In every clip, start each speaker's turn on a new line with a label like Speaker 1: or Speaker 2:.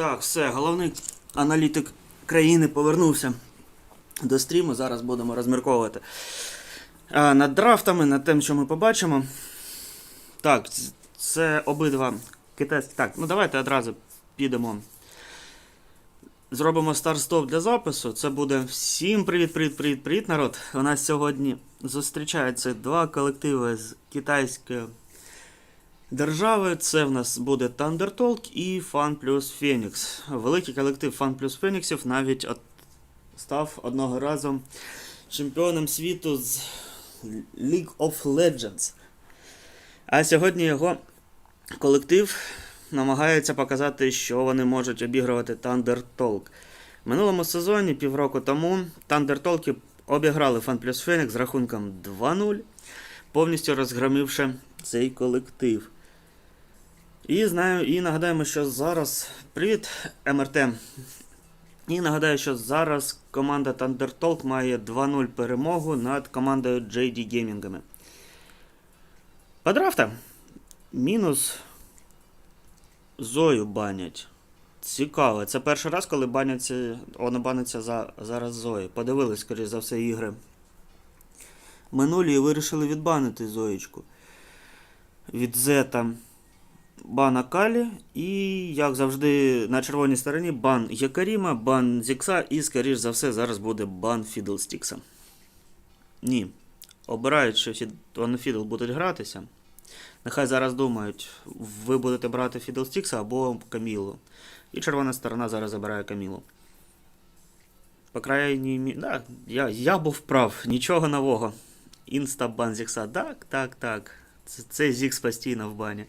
Speaker 1: Так, все, головний аналітик країни повернувся до стріму. Зараз будемо розмірковувати а, над драфтами, над тим, що ми побачимо. Так, це обидва китайські. Так, ну давайте одразу підемо. Зробимо старт-стоп для запису. Це буде всім привіт, привіт, привіт, привіт, народ. У нас сьогодні зустрічаються два колективи з китайської держави. Це в нас буде Thunder Talk і Fun плюс Phoenix. Великий колектив Fun плюс Phoenixів навіть от став одного разу чемпіоном світу з League of Legends. А сьогодні його колектив намагається показати, що вони можуть обігрувати Thunder Talk. В минулому сезоні, півроку тому, Thunder Talk обіграли Fun плюс Phoenix з рахунком 2-0, повністю розгромивши цей колектив. І знаю, і нагадаємо, що зараз. Привіт, МРТ. І нагадаю, що зараз команда Thunder Talk має 2-0 перемогу над командою JD Gaming. По драфтам. Мінус Зою банять. Цікаво. Це перший раз, коли баняться. Воно баниться за, зараз Зої. Подивились, скоріш за все, ігри. Минулі і вирішили відбанити Зоєчку. Від Зета бан Акалі і, як завжди, на червоній стороні бан Якаріма, бан Зікса і, скоріш за все, зараз буде бан Фідлстікса. Ні. Обирають, що Фід... вони Фідл будуть гратися. Нехай зараз думають, ви будете брати Фідлстікса або Камілу. І червона сторона зараз забирає Камілу. По крайній да, я, я був прав, нічого нового. Інста-бан Зікса. Так, так, так. Це, це Зікс постійно в бані.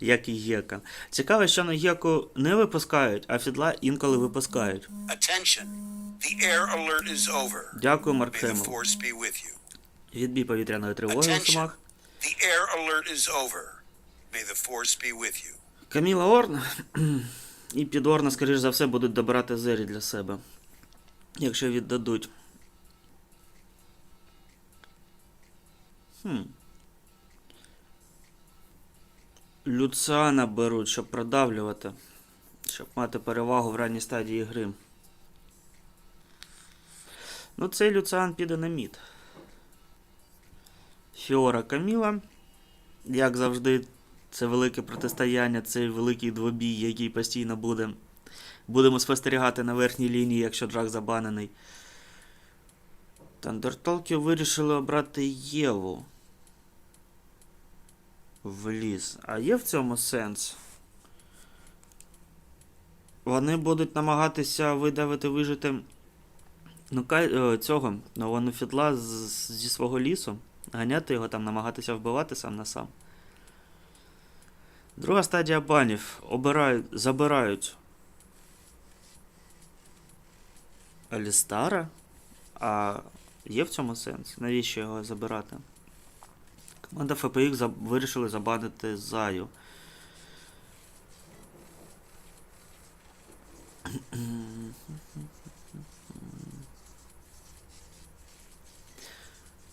Speaker 1: Як і Гека. Цікаво, що на Геку не випускають, а фідла інколи випускають. Дякую,
Speaker 2: with you.
Speaker 1: Відбій повітряної тривоги у Сумах. Каміла Орн і під Орна, скоріш за все, будуть добирати Зері для себе. Якщо віддадуть. Хм. Люциана беруть, щоб продавлювати. Щоб мати перевагу в ранній стадії гри. Ну, цей Люциан піде на мід. Фіора Каміла. Як завжди, це велике протистояння, цей великий двобій, який постійно буде. Будемо спостерігати на верхній лінії, якщо драк забанений. Тандертолки вирішили обрати Єву. В ліс. А є в цьому сенс? Вони будуть намагатися видавити вижити ну, цього нового фідла з, зі свого лісу, ганяти його там, намагатися вбивати сам на сам. Друга стадія банів. Обирають, забирають Алістара. А є в цьому сенс? Навіщо його забирати? Команда заб... вирішили забанити Заю.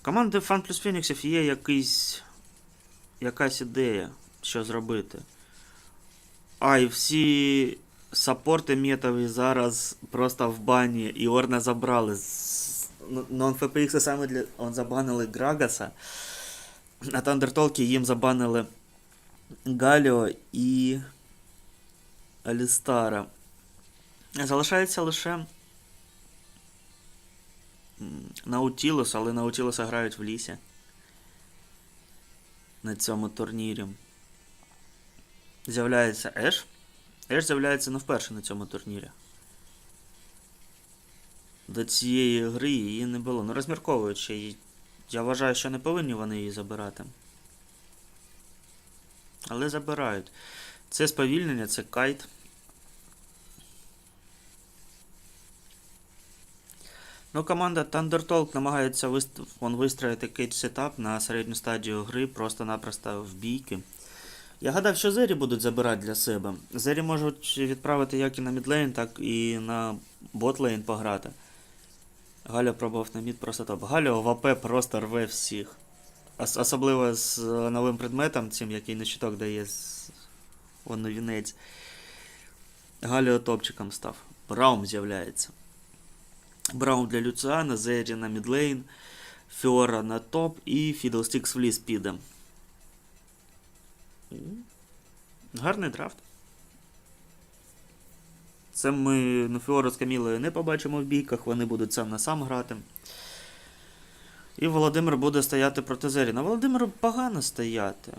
Speaker 1: Команди Fan плюс Феніксів є якийсь. якась ідея, що зробити. А, і всі саппорти метові зараз просто в бані, і Орна забрали. З- Ну, non FPX саме для. Он забанили Грагаса. На Тандертолкі їм забанили Галіо і Алістара. Залишається лише м, Наутілус, але Наутілуса грають в лісі. На цьому турнірі. З'являється Еш. Еш з'являється не вперше на цьому турнірі. До цієї гри її не було. Ну, розмірковуючи, її- я вважаю, що не повинні вони її забирати. Але забирають. Це сповільнення, це кайт. Ну, команда Thunder Talk намагається вист... вон, вистроїти кейдж сетап на середню стадію гри просто-напросто в бійки. Я гадав, що Зері будуть забирати для себе. Зері можуть відправити як і на мідлейн, так і на ботлейн пограти. Галя пробував на мід просто топ. Галя в АП просто рве всіх. Ос- особливо з е, новим предметом, цим, який на щиток дає з... Вон вінець. галіотопчиком став. Браум з'являється. Браум для Люціана, Зері на мідлейн, Фіора на топ і Фідлстікс в ліс піде. Гарний драфт. Це ми Нуфіору з Камілою не побачимо в бійках, вони будуть сам на сам грати. І Володимир буде стояти проти Зеріна. Володимиру погано стояти.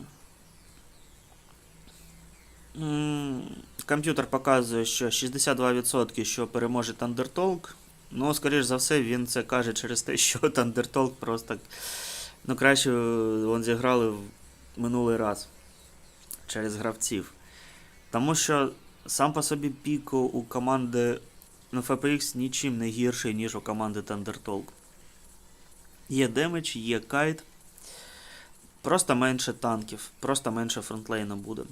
Speaker 1: Комп'ютер показує, що 62% що переможе Тандертолк. Ну, скоріш за все, він це каже через те, що Тандертолк просто. Ну, краще вон зіграли в минулий раз через гравців. Тому що сам по собі пік у команди FPX нічим не гірший, ніж у команди Thundertalk. Є демедж, є кайт. Просто менше танків, просто менше фронтлейна буде.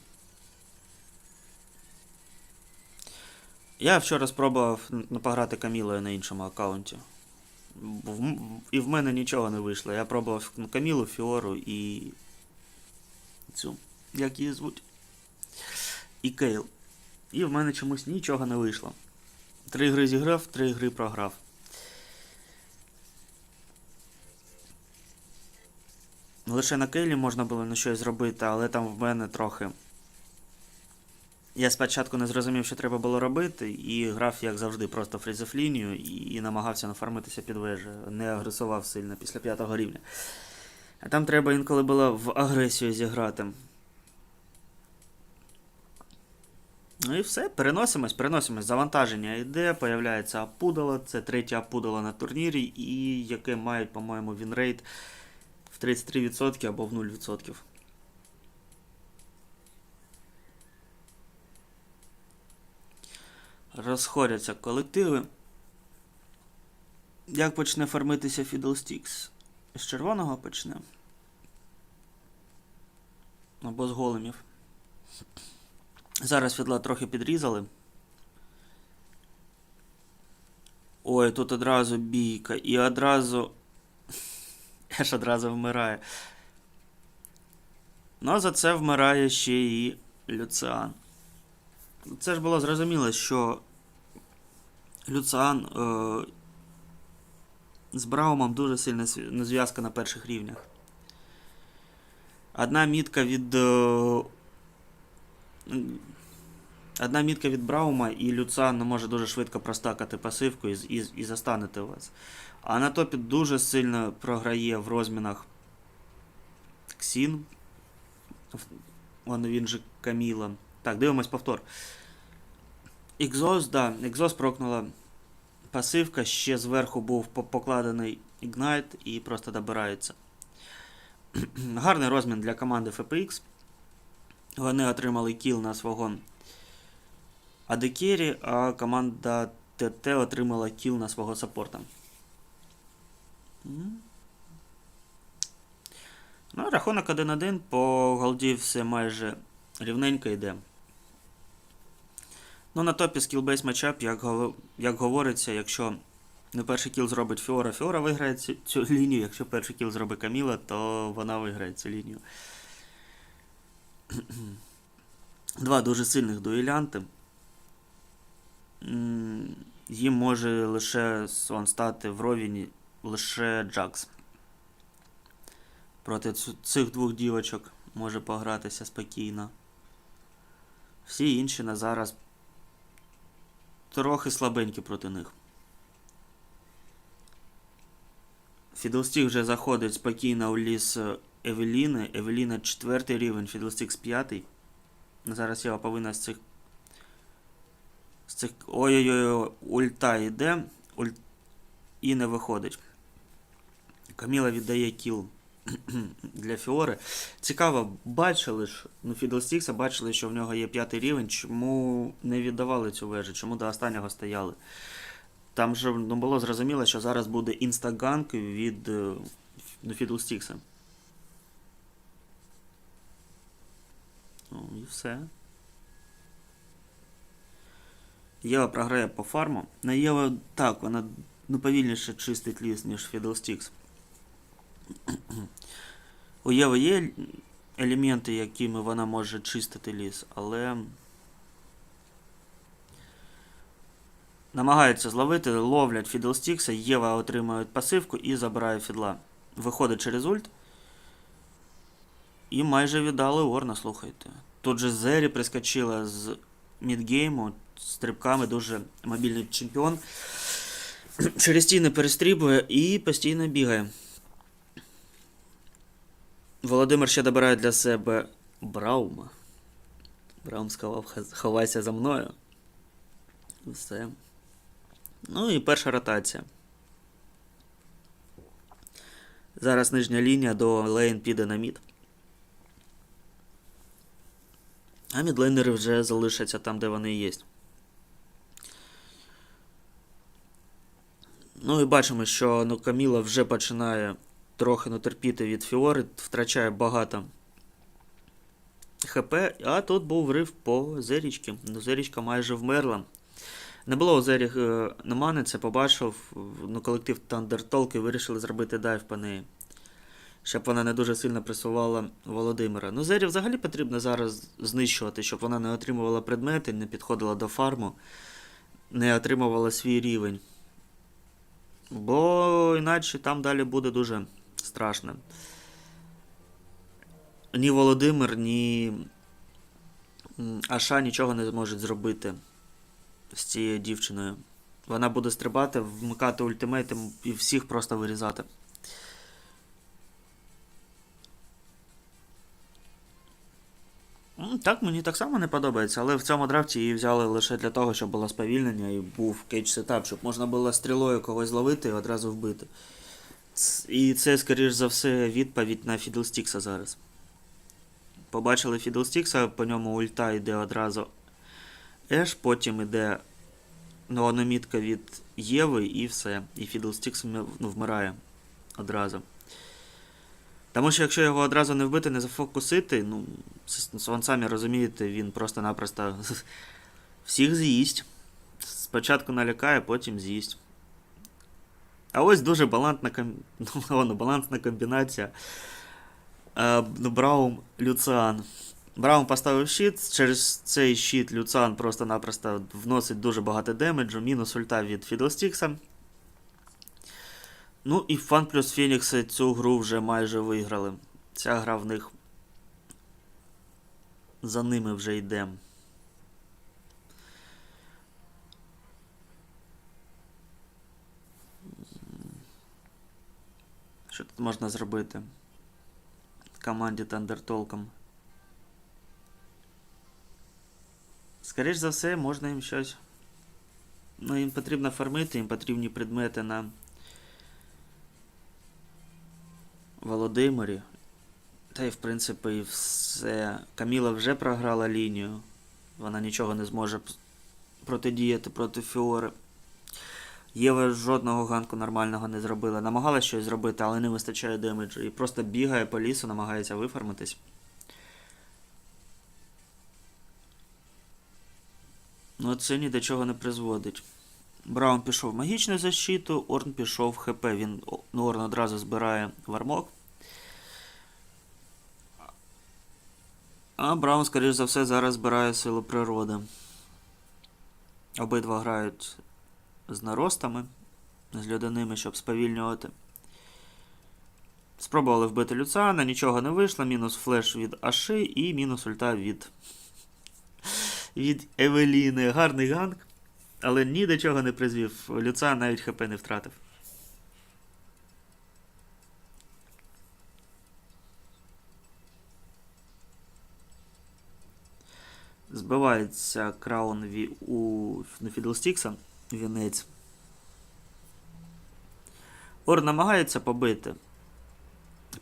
Speaker 1: Я вчора спробував пограти Камілою на іншому аккаунті. І в мене нічого не вийшло. Я пробував Камілу, Фіору і. цю. Як її звуть? І Кейл. І в мене чомусь нічого не вийшло. Три гри зіграв, три гри програв. Лише на Кейлі можна було на щось зробити, але там в мене трохи. Я спочатку не зрозумів, що треба було робити, і грав, як завжди, просто фрізив лінію і, і намагався нафармитися під вежею. Не агресував сильно після п'ятого рівня. А там треба інколи було в агресію зіграти. Ну і все, переносимось, переносимось. Завантаження йде, появляється Апудало, це третє Апудало на турнірі, і яке мають, по-моєму, вінрейт в 33% або в 0%. Розходяться колективи. Як почне фармитися Fiddlesticks? З червоного почне. Або з големів. Зараз фідла трохи підрізали. Ой, тут одразу бійка. І одразу. Еш одразу вмирає. Ну, а за це вмирає ще і Люциан. Це ж було зрозуміло, що Люциан е- з Браумом дуже сильна ну, зв'язка на перших рівнях. Одна мітка від. е, Одна мітка від Браума і Люциан може дуже швидко простакати пасивку і, і, і застанете вас. А на топі дуже сильно програє в розмінах Ксін. Вон він же Каміла. Так, дивимось повтор. Екзос, да, Екзос прокнула пасивка, ще зверху був покладений Ignite і просто добирається. Гарний розмін для команди FPX. Вони отримали кіл на свого Адекері, а команда ТТ отримала кіл на свого саппорта. Ну, рахунок 1-1 по голді все майже рівненько йде. Ну, на топі скілбейс матчап, як, як говориться, якщо не перший кіл зробить Фіора, Фіора виграє цю, цю лінію. Якщо перший кіл зробить Каміла, то вона виграє цю лінію. Два дуже сильних дуелянти. Їм може лише сон стати в ровіні лише Джакс. Проти цих двох дівочок може погратися спокійно. Всі інші на зараз трохи слабенькі проти них. Фідлстік вже заходить спокійно у ліс е, Евеліни. Евеліна четвертий рівень, Фідлстік з п'ятий. Зараз я повинна з цих. З цих. Ой-ой-ой, ульта йде. Уль... І не виходить. Каміла віддає кіл для Фіори. Цікаво, бачили ж, ну, Фідлстікса бачили, що в нього є п'ятий рівень. Чому не віддавали цю вежу? Чому до останнього стояли? Там же ну, було зрозуміло, що зараз буде інстаганк від е, ну, Фідлстікса. Ну, і все. Єва програє по фарму. На Єва так, вона ну, повільніше чистить ліс, ніж Fiddlesticks. У Єви є елементи, якими вона може чистити ліс, але. Намагаються зловити, ловлять Фідлстікса, Єва отримує пасивку і забирає фідла. Виходить через ульт. І майже віддали Орна, слухайте. Тут же Зері прискочила з мідгейму з стрибками, дуже мобільний чемпіон. Через стіни перестрібує і постійно бігає. Володимир ще добирає для себе Браума. Браум сказав, ховайся за мною. Все. Ну і перша ротація. Зараз нижня лінія до лейн піде на мід. А мідлейнери вже залишаться там, де вони є. Ну і бачимо, що ну, Каміла вже починає трохи ну, терпіти від Фіори, втрачає багато ХП, а тут був врив по Зерічки. Ну, Зерічка майже вмерла. Не було у Зері е, Немани, це побачив. Ну, колектив Тандертолки вирішили зробити дайв по неї. Щоб вона не дуже сильно пресувала Володимира. Ну, Зері взагалі потрібно зараз знищувати, щоб вона не отримувала предмети, не підходила до фарму, не отримувала свій рівень. Бо іначе там далі буде дуже страшно. Ні Володимир, ні Аша нічого не зможуть зробити з цією дівчиною. Вона буде стрибати, вмикати ультимейт і всіх просто вирізати. Так, мені так само не подобається, але в цьому драфті її взяли лише для того, щоб було сповільнення і був кейдж сетап, щоб можна було стрілою когось зловити і одразу вбити. І це, скоріш за все, відповідь на Фідлстікса зараз. Побачили Фідлстікса, по ньому ульта йде одразу Еш, потім йде ну, одномітка від Єви і все. І Фідлстікс ну, вмирає одразу. Тому що якщо його одразу не вбити, не зафокусити, ну, вон самі розумієте, він просто-напросто всіх з'їсть. Спочатку налякає, потім з'їсть. А ось дуже балансна, ком... ну, балансна комбінація. Е, ну, Браум Люциан. Браум поставив щит, через цей щит Люциан просто-напросто вносить дуже багато демеджу, мінус ульта від Фідлстікса. Ну і Фан плюс Фінікси цю гру вже майже виграли. Ця гра в них за ними вже йде. Що тут можна зробити? Команді Тандертолком. Скоріш за все, можна їм щось. Ну, їм потрібно фармити, їм потрібні предмети на Володимирі. Та й в принципі і все. Каміла вже програла лінію. Вона нічого не зможе протидіяти проти Фіори. Єва жодного ганку нормального не зробила. Намагалась щось зробити, але не вистачає демеджу. І просто бігає по лісу, намагається вифармитись. Ну, це ні до чого не призводить. Браун пішов в магічну защиту, Орн пішов в ХП. Він ну, Орн одразу збирає вармок. А Браун, скоріш за все, зараз збирає силу природи. Обидва грають з наростами, з людяними, щоб сповільнювати. Спробували вбити Люциана, нічого не вийшло. Мінус флеш від Аши і мінус ульта від. від Евеліни. Гарний ганг, але ні до чого не призвів. Люциан навіть ХП не втратив. Збивається краун у ну, Фідлстікса, вінець. Ор намагається побити,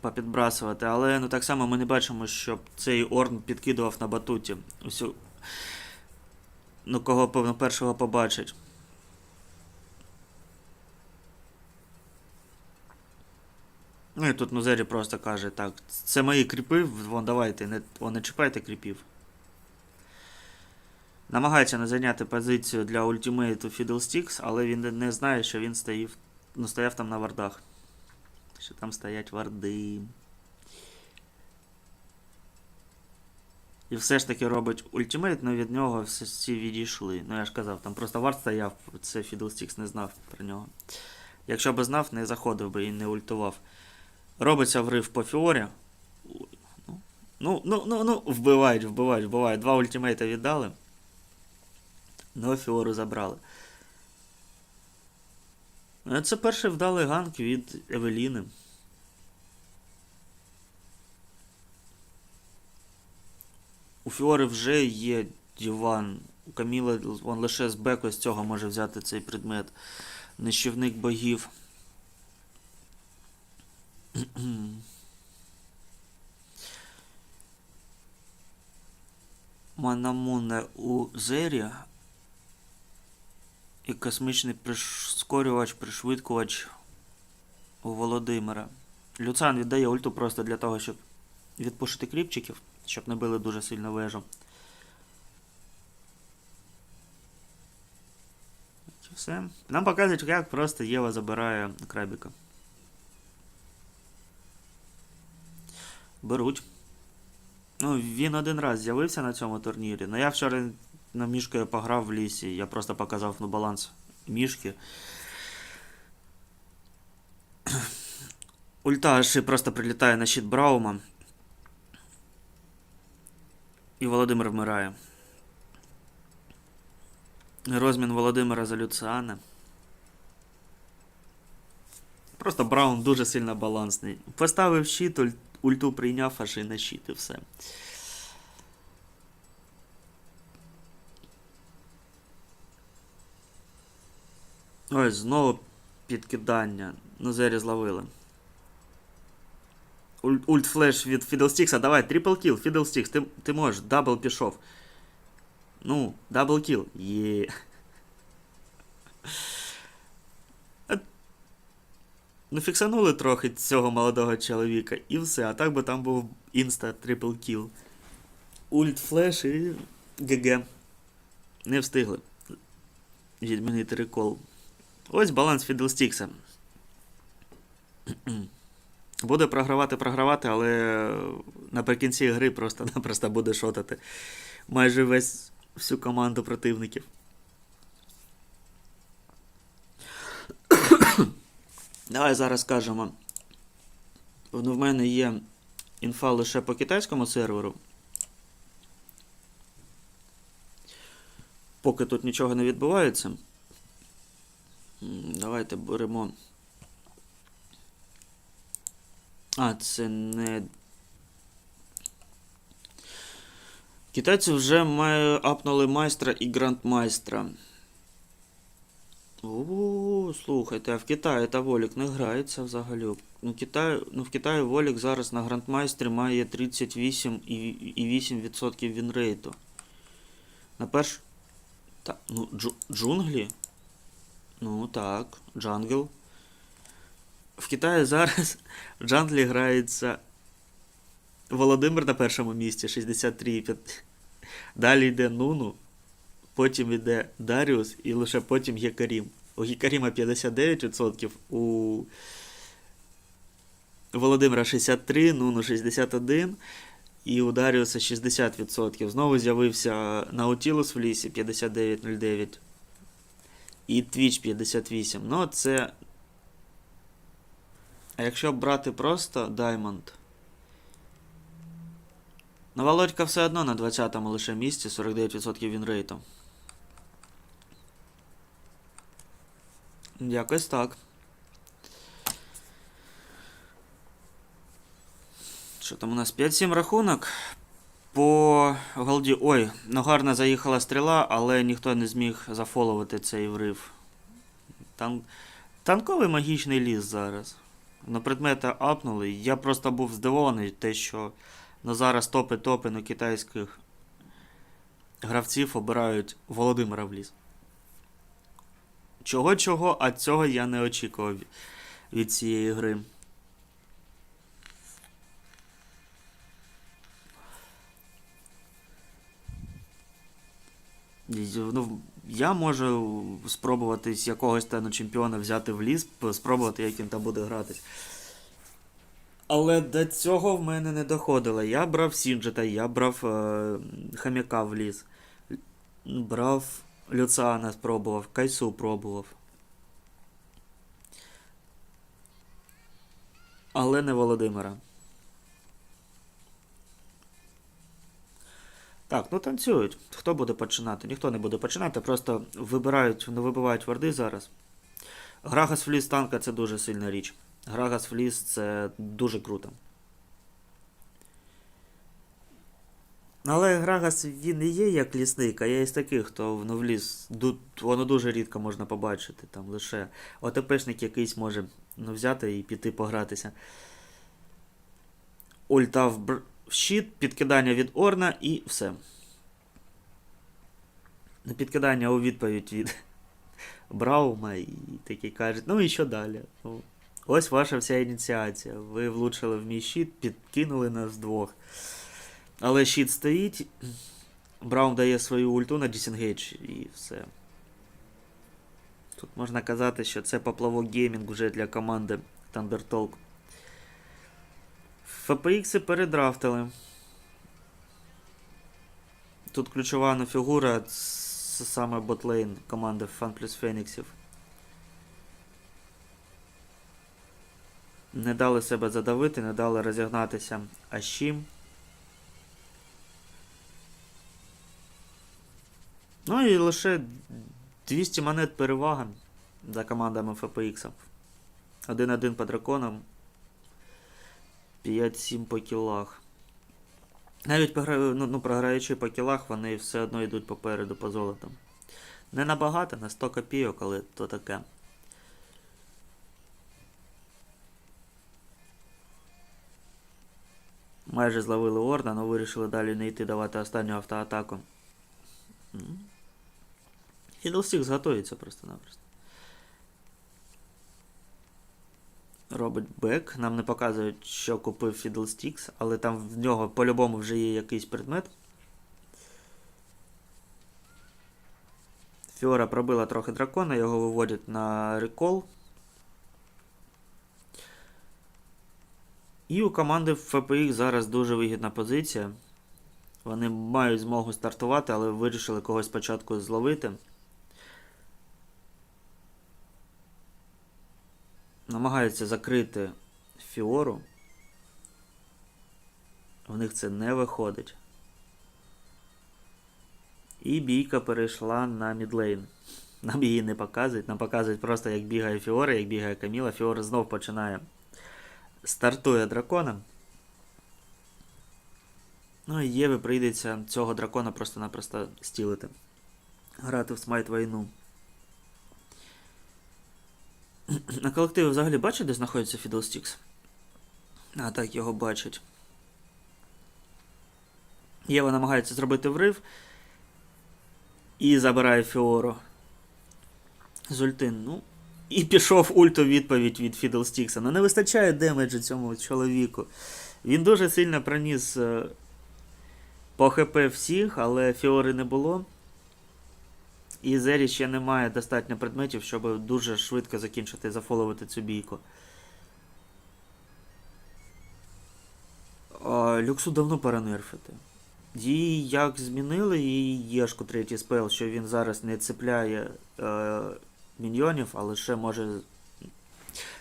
Speaker 1: попідбрасувати, але ну так само ми не бачимо, щоб цей Орн підкидував на батуті. Усю... Ну, кого певно першого побачить. Ну і тут Нузері просто каже, так, це мої кріпи, вон давайте, не, вон, не чіпайте кріпів. Намагається не зайняти позицію для ультимейту Fiddlesticks, але він не- знає, що він стоїв, ну, стояв там на вардах. Що там стоять варди. І все ж таки робить ультимейт, але від нього всі, відійшли. Ну я ж казав, там просто варт стояв, це Fiddlesticks не знав про нього. Якщо б знав, не заходив би і не ультував. Робиться врив по Фіорі. Ой, Ну, ну, ну, ну, вбивають, вбивають, вбивають. Два ультимейта віддали. Ну, Фіору забрали. Е, Це перший вдалий ганк від Евеліни. У Фіори вже є диван. У Каміла він лише з беку з цього може взяти цей предмет. Нищівник богів. Манамуне у Зері. І космічний прискорювач, пришвидкувач у Володимира. Люцан віддає ульту просто для того, щоб відпушити кріпчиків, щоб не били дуже сильно вежу. Все. Нам показують, як просто Єва забирає крабіка. Беруть. Ну, він один раз з'явився на цьому турнірі. Ну я вчора на мішкою пограв в лісі. Я просто показав ну, баланс мішки. Ульта аж просто прилітає на щит Браума. І Володимир вмирає. Розмін Володимира за Люциана. Просто Браун дуже сильно балансний. Поставив щит, уль- ульту прийняв, аж і на щит, і все. Ось, знову підкидання. Ну, зері зловили. Уль- Ульт флеш від Fiddlesticks, давай, трипл кіл, Fiddlesticks, ти, ти можеш, дабл пішов. Ну, дабл кіл. Є. Ну, фіксанули трохи цього молодого чоловіка і все, а так би там був інста трипл кіл. Ульт флеш і ГГ. Не встигли відмінити рекол. Ось баланс Фідлстікса. Буде програвати, програвати, але наприкінці гри просто-напросто буде шотати майже весь всю команду противників. Давай зараз скажемо. Ну, в мене є інфа лише по китайському серверу. Поки тут нічого не відбувається. Давайте беремо. А, це не. Китайці вже має, апнули майстра і грандмайстра. О, слухайте, а в Китаї та Волік не грається взагалі. Ну, Китай, ну, в Китаї Волік зараз на грандмайстрі має 38 і, і 8% вінрейту. На перш. Та, ну, джу, джунглі? Ну так, джангл. В Китаї зараз в джанглі грається Володимир на першому місці 63,5. Далі йде Нуну, потім йде Даріус і лише потім Гекарім. У Гекаріма 59%, у Володимира 63, Нуну 61 і у Даріуса 60%. Знову з'явився Наутілус в лісі 59,09 і Twitch 58. Ну, це. А якщо брати просто Diamond. Ну, Володька все одно на 20-му лише місці, 49% вінрейту. Якось так. Що там у нас 5-7 рахунок. По голді. Ой, ну гарно заїхала стріла, але ніхто не зміг зафоловити цей врив. Тан... Танковий магічний ліс зараз. На предмети апнули. Я просто був здивований, те, що ну, зараз топи-топи на китайських гравців обирають Володимира в ліс. Чого-чого, а цього я не очікував від цієї гри. Ну, я можу спробувати з якогось там чемпіона взяти в ліс, спробувати, як він там буде гратись. Але до цього в мене не доходило. Я брав Сінджета, я брав е, Хам'яка в ліс. Брав Люциана спробував, Кайсу пробував. Але не Володимира. Так, ну танцюють. Хто буде починати? Ніхто не буде починати, просто вибирають, ну, вибивають варди зараз. Грагас в ліс танка це дуже сильна річ. Грагас в ліс це дуже круто. Але Грагас він і є як лісник, а є із таких, хто ну, в ліс воно дуже рідко можна побачити. Там лише ОТПшник якийсь може ну, взяти і піти погратися. Ульта в. Щит, підкидання від Орна і все. Підкидання у відповідь від Браума і такі кажуть, ну і що далі? Ну, ось ваша вся ініціація. Ви влучили в мій щит, підкинули нас двох. Але щит стоїть. Браун дає свою ульту на Disengage і все. Тут можна казати, що це поплавок геймінг вже для команди Thunder FPX передрафтили. Тут ключова фігура це саме ботлейн команди Fan плюс Феніксів. Не дали себе задавити, не дали розігнатися Ашім. Ну і лише 200 монет перевага за командами FPX. 1-1 по драконам. 5-7 по кілах. Навіть ну, ну, програючи по кілах, вони все одно йдуть попереду по золотам. Не набагато, на 100 копійок, але то таке. Майже зловили Орда, але вирішили далі не йти давати останню автоатаку. Фідлстікс готується просто-напросто. Робить бек. Нам не показують, що купив Fiddlesticks, але там в нього по-любому вже є якийсь предмет. Фіора пробила трохи дракона, його виводять на рекол. І у команди FPX зараз дуже вигідна позиція. Вони мають змогу стартувати, але вирішили когось спочатку зловити. Намагаються закрити Фіору. В них це не виходить. І бійка перейшла на мідлейн. Нам її не показують. Нам показують просто, як бігає Фіора, як бігає Каміла. Фіора знов починає. Стартує драконом. Ну і Єві прийдеться цього дракона просто-напросто стілити. Грати в смайт війну. На колективі взагалі бачать, де знаходиться Fiddlesticks? А так його бачать. Єва намагається зробити врив. І забирає Фіору. З ультин. Ну. І пішов ульту відповідь від Fiddlesticks. Ну не вистачає демеджу цьому чоловіку. Він дуже сильно проніс е, по ХП всіх, але Фіори не було. І Зері ще немає достатньо предметів, щоб дуже швидко закінчити, зафоловити цю бійку. А, Люксу давно пора нерфити. Її як змінили, її Єшку третій спел, що він зараз не цепляє е, міньйонів, а лише може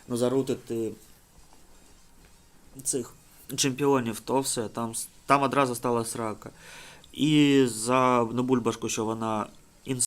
Speaker 1: ну, зарутити цих чемпіонів, то все, там, там одразу стала срака. І за ну, бульбашку, що вона